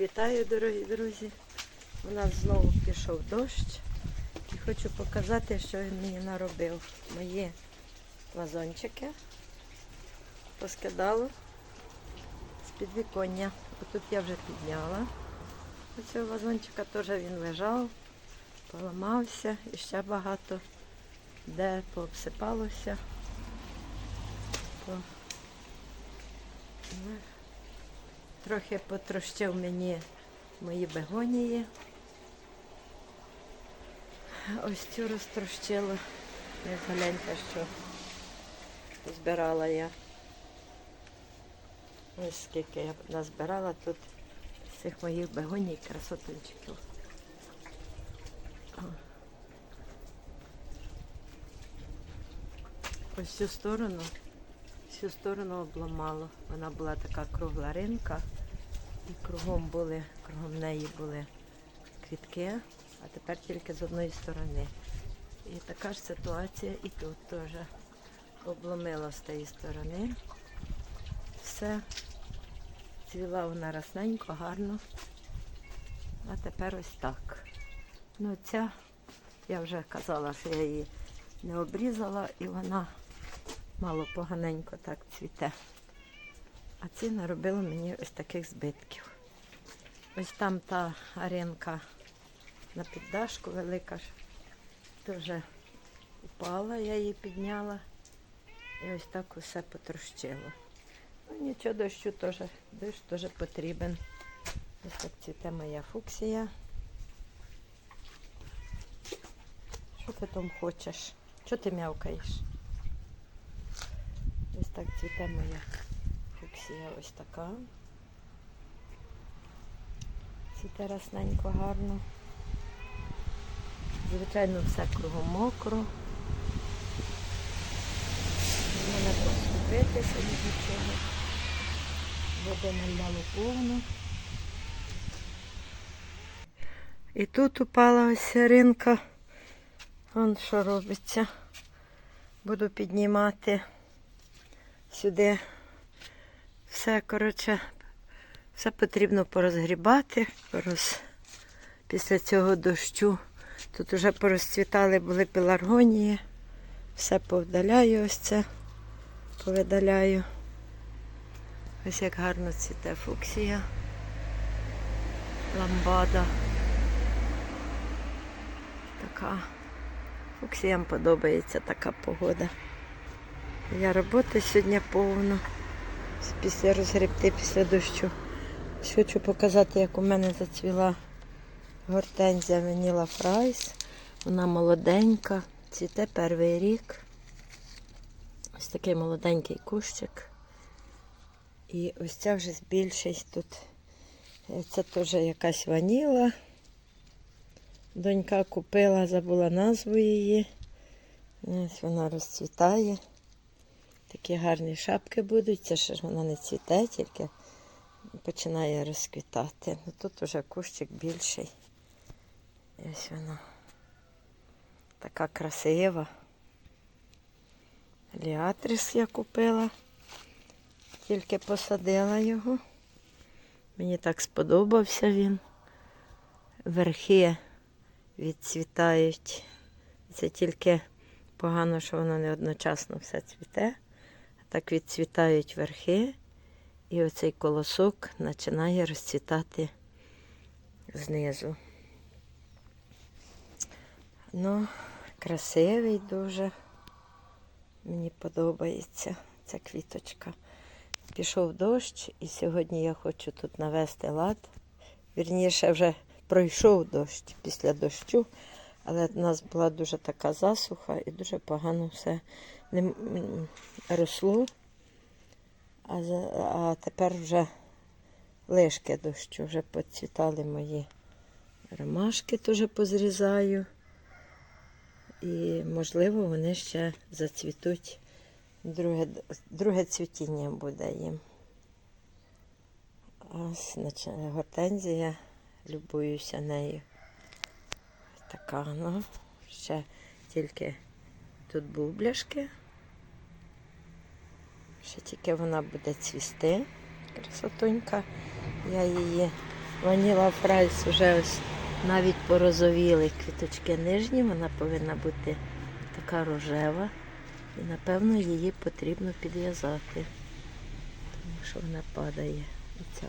Вітаю, дорогі друзі! У нас знову пішов дощ і хочу показати, що він мені наробив. Мої вазончики поскидало з підвіконня. Отут я вже підняла. Оцього вазончика теж він лежав, поламався і ще багато де пообсипалося. Трохи потрощив мені мої бегонії. Ось цю розтрощила. Не що збирала я. Ось скільки я назбирала тут цих моїх бегоній красотунчиків. О. Ось цю сторону всю сторону обламало. Вона була така кругла ринка. І кругом були, кругом неї були квітки, а тепер тільки з одної сторони. І така ж ситуація і тут теж обломило з тієї сторони. Все. Цвіла вона расненько, гарно. А тепер ось так. Ну ця, я вже казала, що я її не обрізала і вона мало поганенько так цвіте. А ці наробили мені ось таких збитків. Ось там та аренка на піддашку велика ж теж упала, я її підняла і ось так усе потрощило. Ну нічого, дощу теж, дощ теж потрібен. Ось так цвіте моя фуксія. Що ти там хочеш? Що ти м'явкаєш? Ось так цвіте моя фуксія ось така. Цвіте расненько гарно. Звичайно, все кругом мокро. Мене поступитися від нічого. Води наляло повно. І тут упала ось ринка. Вон що робиться. Буду піднімати сюди все, коротше, все потрібно порозгрібати. Пороз... Після цього дощу. Тут вже порозцвітали були пеларгонії. Все повдаляю ось це, повидаляю. Ось як гарно цвіте фуксія. Ламбада. Така. Фуксіям подобається така погода. Я роботи сьогодні повно. Після розгребти, після дощу. Хочу показати, як у мене зацвіла гортензія Ваніла Фрайс. Вона молоденька, цвіте перший рік. Ось такий молоденький кущик. І ось ця вже більшість тут. Це теж якась ваніла. Донька купила, забула назву її. Ось вона розцвітає. Такі гарні шапки будуть. Це ж вона не цвіте, тільки починає розквітати. Ну, тут уже кущик більший. І ось вона така красива. Ліатрис я купила. Тільки посадила його. Мені так сподобався він. Верхи відцвітають. Це тільки погано, що воно не одночасно все цвіте. Так відцвітають верхи, і оцей колосок починає розцвітати знизу. Ну, красивий дуже. Мені подобається ця квіточка. Пішов дощ, і сьогодні я хочу тут навести лад. Вірніше, вже пройшов дощ після дощу, але в нас була дуже така засуха і дуже погано все не росло. А, а тепер вже лишки дощу, вже поцвітали мої ромашки, теж позрізаю. І, можливо, вони ще зацвітуть. Друге, друге цвітіння буде їм. Ось гортензія, любуюся нею. Така, ну, ще тільки тут бубляшки. Ще тільки вона буде цвісти. Красотунька. Я її Ваніла фрайс вже ось навіть порозовіли квіточки нижні, вона повинна бути така рожева. І напевно її потрібно підв'язати, тому що вона падає. І ця.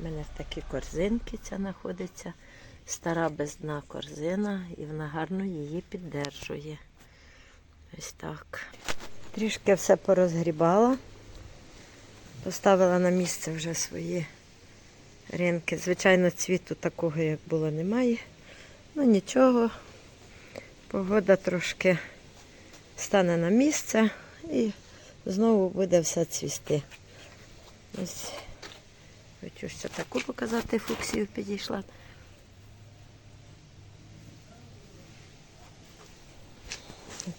У мене в такі корзинки ця знаходиться. Стара без дна корзина, і вона гарно її піддержує. Ось так. Трішки все порозгрібала. Поставила на місце вже свої ринки. Звичайно, цвіту такого, як було, немає. Ну нічого. Погода трошки стане на місце і знову буде все цвісти. Ось хочу ще таку показати фуксію підійшла.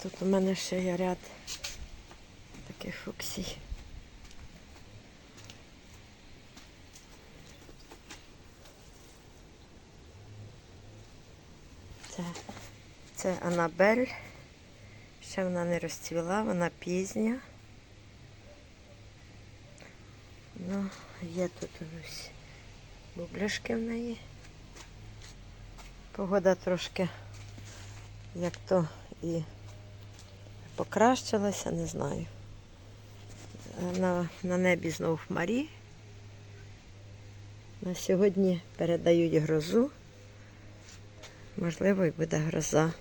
Тут у мене ще є ряд таких фуксій. Це, це Анабель. Ще вона не розцвіла, вона пізня. Ну, є тут ось бубляшки в неї. Погода трошки як то і покращилася, не знаю. На, на небі знов хмарі. На сьогодні передають грозу. Можливо, і буде гроза.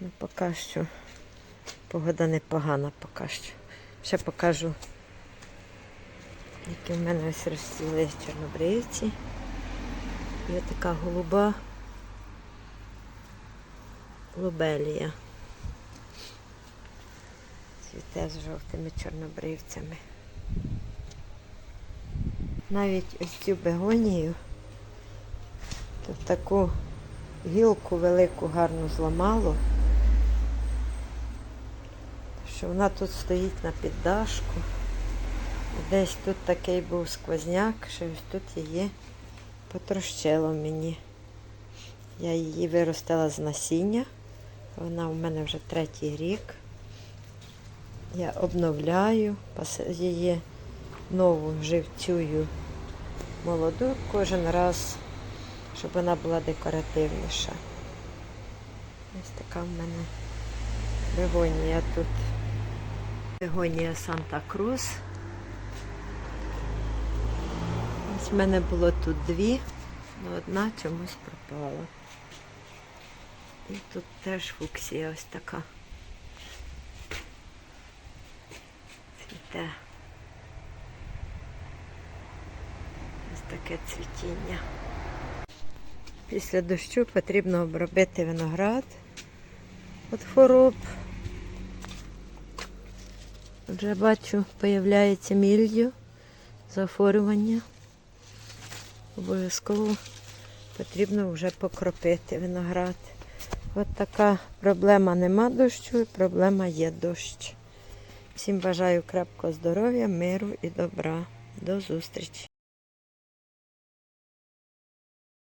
Ну, поки що погода непогана поки що. Ще покажу, які в мене ось розцвіли чорнобривці. Є така голуба лобелія. Цвіте з жовтими чорнобривцями. Навіть ось цю бегонію тут таку гілку велику гарно зламало, що вона тут стоїть на піддашку. Десь тут такий був сквозняк, що ось тут її потрощило мені. Я її виростила з насіння. Вона у мене вже третій рік. Я обновляю її нову живцюю молоду кожен раз, щоб вона була декоративніша. Ось така в мене бегонія тут. Бегонія Санта Крус. Ось в мене було тут дві, але одна чомусь пропала. І тут теж фуксія ось така. Цвіте. Ось таке цвітіння. Після дощу потрібно обробити виноград від хвороб. Вже бачу, появляється мільдю, захворювання. Обов'язково потрібно вже покропити виноград. От така проблема нема дощу, проблема є дощ. Всім бажаю крепкого здоров'я, миру і добра. До зустрічі!